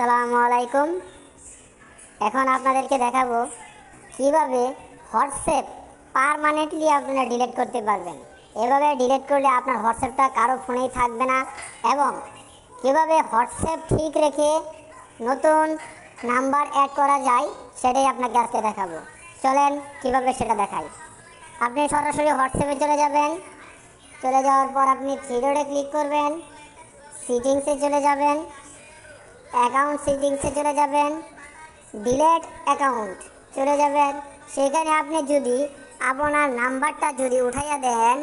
আসসালামু আলাইকুম। এখন আপনাদেরকে দেখাবো কীভাবে হোয়াটসঅ্যাপ পারমানেন্টলি আপনারা ডিলিট করতে পারবেন। এভাবে ডিলিট করলে আপনার হোয়াটসঅ্যাপটা কারও ফোনেই থাকবে না এবং কীভাবে হোয়াটসঅ্যাপ ঠিক রেখে নতুন নাম্বার অ্যাড করা যায় সেটাই আপনাকে আজকে দেখাবো। চলেন কীভাবে সেটা দেখাই। আপনি সরাসরি হোয়াটসঅ্যাপে চলে যাবেন। চলে যাওয়ার পর আপনি থ্রি ডটে ক্লিক করবেন। সিটিংসে চলে যাবেন। অ্যাকাউন্ট সেটিংসে চলে যাবেন, ডিলেট অ্যাকাউন্ট চলে যাবেন। সেখানে আপনি যদি আপনার নাম্বারটা যদি উঠাইয়া দেন,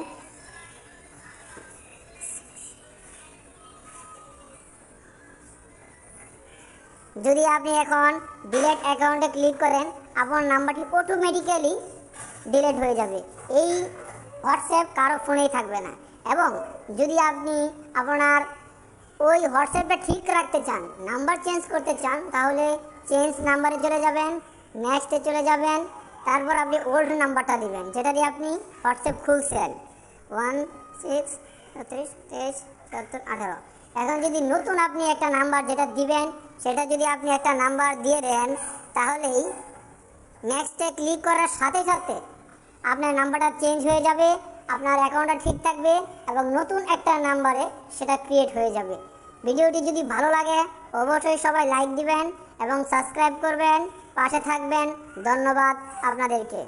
যদি আপনি এখন ডিলেট অ্যাকাউন্টে ক্লিক করেন, আপনার নাম্বারটি অটোমেটিক্যালি ডিলেট হয়ে যাবে। এই হোয়াটসঅ্যাপ কারও ফোনেই থাকবে না। এবং যদি আপনি আপনার ওই হোয়াটসঅ্যাপটা ঠিক রাখতে চান, নাম্বার চেঞ্জ করতে চান, তাহলে চেঞ্জ নাম্বারে চলে যাবেন নেক্সটে চলে যাবেন, তারপর আপনি ওল্ড নাম্বারটা দিবেন, যেটা দিয়ে আপনি হোয়াটসঅ্যাপ খুলছেন। ওয়ান সিক্স ছত্রিশ তেইশ, সত্তর, আঠারো। এখন যদি নতুন আপনি একটা নাম্বার যেটা দিবেন, সেটা যদি আপনি একটা নাম্বার দিয়ে দেন, তাহলেই নেক্সটে ক্লিক করার সাথে সাথে আপনার নাম্বারটা চেঞ্জ হয়ে যাবে, আপনার অ্যাকাউন্টটা ঠিক থাকবে এবং নতুন একটা নাম্বারে সেটা ক্রিয়েট হয়ে যাবে। ভিডিওটি যদি ভালো লাগে, অবশ্যই সবাই লাইক দিবেন এবং সাবস্ক্রাইব করবেন। পাশে থাকবেন। ধন্যবাদ আপনাদেরকে।